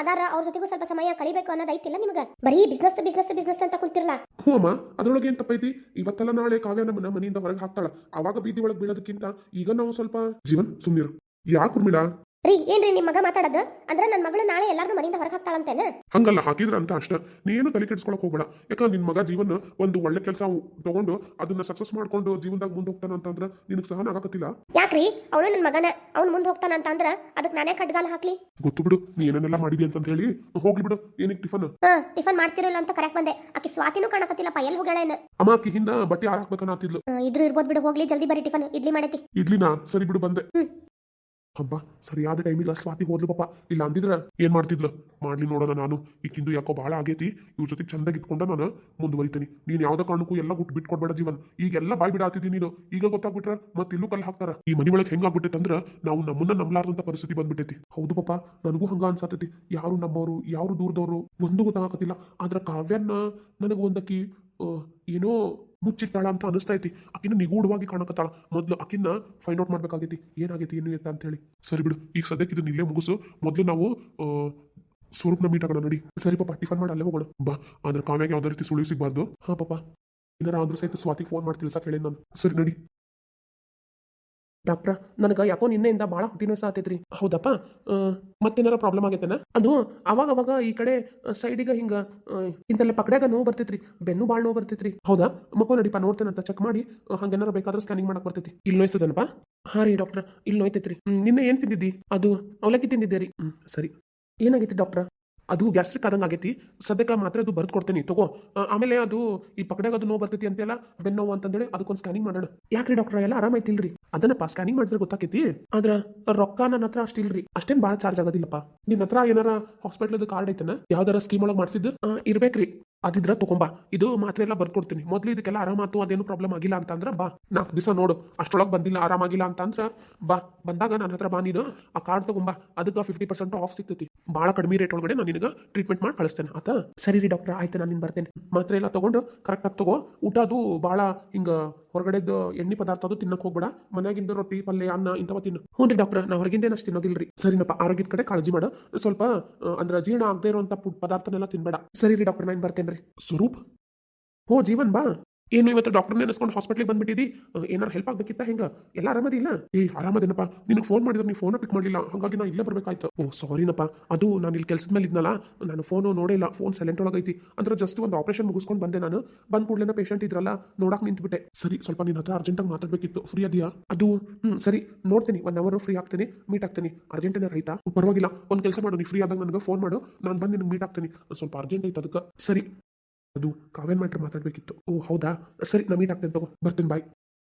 ಅದಾರ ಅವ್ರ ಜೊತೆಗೂ ಸ್ವಲ್ಪ ಸಮಯ ಕಳಿಬೇಕು ಅನ್ನೋದು ಐತಿಲ್ಲ ನಿಮಗೆ? ಬರೀ ಬಿಸ್ನೆಸ್ ಬಿಸ್ನೆಸ್ ಬಿಸ್ನೆಸ್ ಅಂತ ಕುಂತಿರ್ಲ. ಹ್ಞೂ ಅಮ್ಮ ಅದ್ರೊಳಗೆ ಏನು ತಪ್ಪೈತಿ? ಇವತ್ತೆಲ್ಲ ನಾಳೆ ಕಾವ್ಯ ನಮ್ಮನ್ನ ಮನೆಯಿಂದ ಹೊರಗೆ ಹಾಕ್ತಾಳ. ಅವಾಗ ಬೀದಿ ಒಳಗೆ ಬೀಳೋದಕ್ಕಿಂತ ಈಗ ನಾವು ಸ್ವಲ್ಪ ಜೀವನ್ ಸುಮ್ನಿರು. ಯಾಕೆ ಉರ್ಮಿಳಾ ರೀ ಏನ್ರಿ ನಿಮ್ಮ ಮಗ ಮಾತಾಡದ? ಅಂದ್ರೆ ನನ್ನ ಮಗಳು ನಾಳೆ ಎಲ್ಲಾರ್ದು ಮನೆಯಿಂದ ಹೊರಗೆ ಹಾಕ್ತಾಳಂತೇನೆ? ಹಂಗಲ್ಲ ಹಾಕಿದ್ರ ಅಂತ ಅಷ್ಟ. ನೀನು ತಲೆ ಕೆಡಿಸ್ಕೊಳಕ್ ಹೋಗಬೇಡ. ಯಾಕಂದ್ರೆ ನಿನ್ ಮಗ ಜೀವನ ಒಂದು ಒಳ್ಳೆ ಕೆಲಸ ತಗೊಂಡು ಅದನ್ನ ಸಕ್ಸಸ್ ಮಾಡ್ಕೊಂಡು ಜೀವನದಾಗ ಮುಂದೆ ಹೋಗ್ತಾನ ಅಂತಂದ್ರ ನಿನಗೆ ಸಹನ ಆಗಕತ್ತಿಲ್ಲ? ಯಾಕ್ರಿ? ಅವನು ನನ್ನ ಮಗನ ಅವ್ನು ಮುಂದೆ ಹೋಗ್ತಾನ ಅಂತ ಅಂದ್ರ ಅದಕ್ಕೆ ನಾನೇ ಕಡ್ಗಾಲ ಹಾಕ್ಲಿ? ಗೊತ್ತು ಬಿಡು ನೀ ಏನೇನೆಲ್ಲ ಮಾಡಿದಿ ಅಂತ ಹೇಳಿ. ಹೋಗ್ಲಿ ಬಿಡು ಏನಕ್ಕೆ ಟಿಫನ್? ಹಾ ಟಿಫನ್ ಮಾಡ್ತಿರಲ್ಲ ಅಂತ ಕರೆಕ್ಟ್ ಬಂದೆ. ಆಕಿ ಸ್ವಾತಿನೂ ಕಾಣಕತ್ತಿಲ್ಲಪ್ಪ ಎಲ್ಲಿ ಹೋಗ್ಯಾಳೇನು ಅಮ್ಮ ಆಕಿ ಹಿಂದ ಬಟ್ಟೆ ಆರ್ ಹಾಕ್ಬೇಕನ್ನ ಆತಿದ್ಲು ಇದ್ರು ಇರ್ಬೋದು ಬಿಡು ಹೋಗ್ಲಿ ಜಲ್ದಿ ಬರೀ ಟಿಫನ್ ಇಡ್ಲಿ ಮಾಡೈತಿ. ಇಡ್ಲಿನಾ? ಸರಿ ಬಿಡು ಬಂದೆ. ಹ್ಮ್. ಹಬ್ಬ, ಸರಿಯಾದ ಟೈಮಿಗೆ ಸ್ವಾತಿ ಹೋದ್ಲು ಪಾಪ. ಇಲ್ಲ ಅಂದಿದ್ರ ಏನ್ ಮಾಡ್ತಿದ್ಲು? ಮಾಡ್ಲಿ ನೋಡೋಣ ನಾನು. ಈಕಿಂದು ಯಾಕೋ ಭಾಳ ಆಗೇತಿ. ಇವ್ರ ಜೊತೆ ಚಂದಾಗಿ ಇಟ್ಕೊಂಡ ನಾನು ಮುಂದುವರಿತೀನಿ. ನೀನ್ ಯಾವ್ದ ಕಾರಣಕ್ಕೂ ಎಲ್ಲ ಗುಟ್ ಬಿಟ್ಕೊಡ್ಬೇಡ ಜೀವನ್. ಈಗೆಲ್ಲ ಬಾಯ್ ಬಿಡಾತಿದ್ದೀನಿ ನೀನು. ಈಗ ಗೊತ್ತಾಗ್ಬಿಟ್ರ ಮತ್ತೆ ಇಲ್ಲೂ ಕಲ್ಲು ಹಾಕ್ತಾರ. ಈ ಮನಿ ಒಳಗೆ ಹೆಂಗ್ ಅಂದ್ರ ನಾವು ನಮ್ಮನ್ನ ನಂಬಲಾರದಂತ ಪರಿಸ್ಥಿತಿ ಬಂದ್ಬಿಟ್ಟೈತಿ. ಹೌದು ಪಾಪ, ನನಗೂ ಹಂಗ ಅನ್ಸಾತೈತಿ. ಯಾರು ನಮ್ಮವರು, ಯಾರು ದೂರದವರು, ಒಂದು ಗೊತ್ತಾಗತ್ತಿಲ್ಲ ಆದ್ರ ಕಾವ್ಯನ್ನ ನನಗೆ ಒಂದಕ್ಕಿ ಏನೋ ಮುಚ್ಚಿಟ್ಟಾಳ ಅಂತ ಅನಿಸ್ತಾ ಐತಿ. ಆಕಿನ ನಿಗೂಢವಾಗಿ ಕಾಣಕತ್ತಾಳ. ಮೊದ್ಲು ಆಕಿನ ಫೈಂಡ್ ಔಟ್ ಮಾಡ್ಬೇಕಾಗೈತಿ. ಏನಾಗೈತಿ, ಏನು ಅಂತ ಹೇಳಿ. ಸರಿ ಬಿಡು, ಈಗ ಸದ್ಯಕ್ಕೆ ಇದನ್ನ ಇಲ್ಲೇ ಮುಗಿಸು. ಮೊದ್ಲು ನಾವು ಸ್ವರೂಪನ ಮೀಟ್ ಆಗೋಣ ನಡಿ. ಸರಿ ಪಾಪ ಟಿಫನ್ ಮಾಡಿ, ಅಲ್ಲೇ ಹೋಗೋಣ. ಬಾ, ಅಂದ್ರೆ ಕಾವ್ಯಾಗ ಯಾವ್ದೇ ರೀತಿ ಸುಳಿವು ಸಿಗ್ಬಾರ್ದು. ಹಾ ಪಾಪ. ಏನಾರ ಆದ್ರೂ ಸಹಿತ ಸ್ವಾತಿಗೆ ಫೋನ್ ಮಾಡಿ ತಿಳಿಸಕ್ಕೆ ಹೇಳಿ ನಾನು. ಸರಿ ನಡಿ. ಡಾಕ್ಟ್ರ, ನನಗೆ ಯಾಕೋ ನಿನ್ನೆಯಿಂದ ಭಾಳ ಹೊಟ್ಟಿನ ಸಾತೈತ್ರಿ ಹೌದಪ್ಪ? ಮತ್ತೇನಾರ ಪ್ರಾಬ್ಲಮ್ ಆಗೈತೆನ? ಅದು ಅವಾಗ ಅವಾಗ ಈ ಕಡೆ ಸೈಡಿಗೆ ಹಿಂಗ ಇಂತೆಲ್ಲ ಪಕಡ್ಯಾಗ ನೋವು ಬರ್ತೈತ್ರಿ. ಬೆನ್ನು ಭಾಳ ನೋವು ಬರ್ತೈತ್ರಿ. ಹೌದಾ? ಮಕ್ಕೋ ನಡಿಪ ನೋಡ್ತೇನಂತ ಚೆಕ್ ಮಾಡಿ ಹಂಗೇನಾರ ಬೇಕಾದ್ರೆ ಸ್ಕ್ಯಾನಿಂಗ್ ಮಾಡಕ್ ಬರ್ತೈತಿ. ಇಲ್ಲಿ ನೋಯ್ಸದನಪ್ಪ ಹಾಂ ರೀ ಡಾಕ್ಟ್ರ, ಇಲ್ಲಿ ನೋಯ್ತೈತ್ರಿ. ನಿನ್ನೆ ಏನು ತಿಂದಿದ್ದಿ? ಅದು ಅವಲಕ್ಕಿ ತಿಂದಿದ್ದೆ ರೀ. ಹ್ಞೂ ಸರಿ. ಏನಾಗೈತಿ ಡಾಕ್ಟ್ರ? ಅದು ಗ್ಯಾಸ್ಟ್ರಿಕ್ ಆದಂಗೆ ಆಗೈತಿ. ಸದ್ಯಕ್ಕೆ ಮಾತ್ರ ಅದು ಬರ್ದು ಕೊಡ್ತೇನೆ. ತಗೋ. ಆಮೇಲೆ ಅದು ಈ ಪಕ್ಕದಾಗ ಅದು ನೋವು ಬರ್ತೈತಿ ಅಂತೆಲ್ಲ ಬೆನ್ನೋವು ನೋವು ಅಂತಂದೇಳಿ ಅದಕ್ಕೊಂದು ಸ್ಕ್ಯಾನಿಂಗ್ ಮಾಡೋಣ. ಯಾಕ್ರಿ ಡಾಕ್ಟರ್ ಎಲ್ಲ ಆರಾಮೈತಿಲ್ರಿ ಅದನ್ನಪ್ಪ ಸ್ಕ್ಯಾನಿಂಗ್ ಮಾಡಿದ್ರೆ ಗೊತ್ತಾಕೈತಿ. ಆದ್ರ ರೊಕ್ಕ ನನ್ನ ಹತ್ರ ಅಷ್ಟಿಲ್ರಿ. ಅಷ್ಟೇನ್ ಭಾಳ ಚಾರ್ಜ್ ಆಗೋದಿಲ್ಲಪ್ಪ. ನಿನ್ನ ಹತ್ರ ಏನಾರ ಹಾಸ್ಪಿಟಲ್ ಕಾರ್ಡ್ ಐತನ, ಯಾವ್ದಾರ ಸ್ಕೀಮ್ ಒಳಗೆ ಮಾಡಿಸಿದ್ದು ಇರ್ಬೇಕ್ರಿ. ಅದಿದ್ರ ತಗೊಂಬಾ ಇದು ಮಾತ್ರ ಎಲ್ಲ ಬರ್ಕೊಡ್ತೀನಿ ಮೊದ್ಲು ಇದಕ್ಕೆಲ್ಲ ಆರಾಮಾತು ಅದೇನು ಪ್ರಾಬ್ಲಮ್ ಆಗಿಲ್ಲ ಅಂತಂದ್ರ ಬಾ. ನಾಲ್ಕು ದಿವಸ ನೋಡು. ಅಷ್ಟೊಳಗೆ ಬಂದಿಲ್ಲ, ಆರಾಮಾಗಿಲ್ಲ ಅಂತಂದ್ರ ಬಾ. ಬಂದಾಗ ನನ್ನ ಹತ್ರ ಬಾ ನೀನು. ಆ ಕಾರ್ಡ್ ತಗೊಂಬಾ ಅದಕ್ಕೆ ಫಿಫ್ಟಿ ಪರ್ಸೆಂಟ್ ಆಫ್ ಸಿಗ್ತೈತಿ. ಭಾಳ ಕಡಿಮೆ ರೇಟ್ ಒಳಗಡೆ ನಾನು ನಿನಗೆ ಟ್ರೀಟ್ಮೆಂಟ್ ಮಾಡಿ ಕಳಿಸ್ತೇನೆ, ಆತ? ಸರಿ ರೀ ಡಾಕ್ಟರ್ ಆಯ್ತು, ನಾನು ನಿನ್ ಬರ್ತೇನೆ. ಮಾತ್ರೆ ಎಲ್ಲ ತಗೊಂಡು ಕರೆಕ್ಟಾಗಿ ತಗೋ. ಊಟ ಅದು ಭಾಳ ಹಿಂಗ ಹೊರಗಡೆದು ಎಣ್ಣೆ ಪದಾರ್ಥ ಅದು ತಿನ್ನಕ್ ಹೋಗ್ಬೇಡ. ಮನೆಯಾಗಿಂದ ರೊಟ್ಟಿ, ಪಲ್ಯ, ಅನ್ನ ಇಂಥವ ತಿನ್ನು. ಹ್ಞೂ ರೀ ಡಾಕ್ಟರ್ ನಾ ಹೊರಗಿಂದೇನು ಅಷ್ಟು ತಿನ್ನೋದಿಲ್ರಿ. ಸರಿನಪ್ಪ, ಆರೋಗ್ಯದ ಕಡೆ ಕಾಳಜಿ ಮಾಡ. ಸ್ವಲ್ಪ ಅಂದ್ರೆ ಜೀರ್ಣ ಆಗದೆ ಇರುವಂಥ ಪದಾರ್ಥನೆಲ್ಲ ತಿನ್ಬೇಡ. ಸರಿ ರೀ ಡಾಕ್ಟರ್ ನಾನು ಬರ್ತೇನೆ ರೀ. ಸ್ವರೂಪ್? ಹೋ, ಜೀವನ್ ಬಾ. ಏನು ಇವತ್ತು ಡಾಕ್ಟರ್ ನೆನೆಸ್ಕೊಂಡು ಹಾಸ್ಪಿಟ್ಲಿಗೆ ಬಂದ್ಬಿಟ್ಟಿದಿ? ಏನಾರು ಹೆಲ್ಪ್ ಆಗ್ಬೇಕಿತ್ತ ಹೆಂಗ? ಎಲ್ಲ ಆರಾಮದಿಲ್ಲ ಏ, ಆರಾಮದೇನಪ್ಪ. ನಿನಗೆ ಫೋನ್ ಮಾಡಿದ್ರೆ ನೀವು ಫೋನ್ ಪಿಕ್ ಮಾಡಲಿಲ್ಲ. ಹಾಗಾಗಿ ನಾ ಇಲ್ಲೇ ಬರಬೇಕಾಯ್ತು. ಓ ಸಾರಿನಪ್ಪ ಅದು ನಾನು ಇಲ್ಲಿ ಕೆಲಸದ ಮೇಲೆ ಇದ್ನಲ್ಲ, ನಾನು ಫೋನು ನೋಡೇ ಇಲ್ಲ. ಫೋನ್ ಸೈಲೆಂಟ್ ಒಳಗೈತಿ. ಅಂದ್ರೆ ಜಸ್ಟ್ ಒಂದು ಆಪರೇಷನ್ ಮುಗಿಸ್ಕೊಂಡು ಬಂದೆ ನಾನು. ಬಂದ್ ಕೂಡಲೇ ಪೇಷಂಟ್ ಇದ್ರಲ್ಲ, ನೋಡಕ್ ನಿಂತ್ಬಿಟ್ಟೆ. ಸರಿ, ಸ್ವಲ್ಪ ನಿನ್ನ ಹತ್ರ ಅರ್ಜೆಂಟಾಗಿ ಮಾತಾಡಬೇಕಿತ್ತು. ಫ್ರೀ ಅದೆಯಾ? ಅದು, ಹ್ಮ್, ಸರಿ. ನೋಡ್ತೀನಿ. ಒನ್ ಅವರ್ ಫ್ರೀ ಆಗ್ತೀನಿ. ಮೀಟ್ ಆಗ್ತೀನಿ. ಅರ್ಜೆಂಟ್ ಏನಾರು ಪರವಾಗಿಲ್ಲ. ಒಂದು ಕೆಲಸ ಮಾಡು. ನೀ ಫ್ರೀ ಆದಾಗ ನನಗೆ ಫೋನ್ ಮಾಡು. ನಾನು ಬಂದು ನಿನಗೆ ಮೀಟ್ ಆಗ್ತೀನಿ. ಸ್ವಲ್ಪ ಅರ್ಜೆಂಟ್ ಐತೆ ಅದಕ್ಕೆ ಸರಿ. ಅದು ಕಾವೇನ್ ಮಾಡ್ರೆ ಮಾತಾಡ್ಬೇಕಿತ್ತು. ಓ, ಹೌದಾ? ಸರಿ ನಾ ಮೀಟ್ ಆಗ್ತೇನೆ ತಗೋ. ಬರ್ತೀನಿ ಬಾಯ್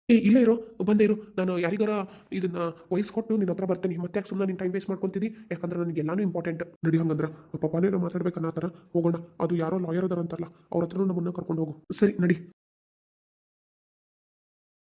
ಏ, ಇಲ್ಲೇ ಇರು, ಬಂದೇ ಇರು. ನಾನು ಯಾರಿಗಾರ ಇದನ್ನ ವಹಿಸ್ಕೊಟ್ಟು ನಿನ್ನ ಹತ್ರ ಬರ್ತೀನಿ. ಮತ್ತೆ ಯಾಕೆ ಸುಮ್ಮನೆ ನಿನ್ನ ಟೈಮ್ ವೇಸ್ಟ್ ಮಾಡ್ಕೊತೀನಿ? ಯಾಕಂದ್ರೆ ನನಗೆ ಎಲ್ಲಾನು ಇಂಪಾರ್ಟೆಂಟ್ ನಡಿ ಹಂಗಂದ್ರೆ ಪಾಪನೇನೋ ಮಾತಾಡ್ಬೇಕನ್ನ ಥರ ಹೋಗೋಣ. ಅದು ಯಾರೋ ಲಾಯರ್ ಅದಾರ ಅಂತಾರಲ್ಲ ಅವ್ರ ಹತ್ರನೂ ನಮ್ಮನ್ನ ಕರ್ಕೊಂಡು ಹೋಗು. ಸರಿ, ನಡಿ.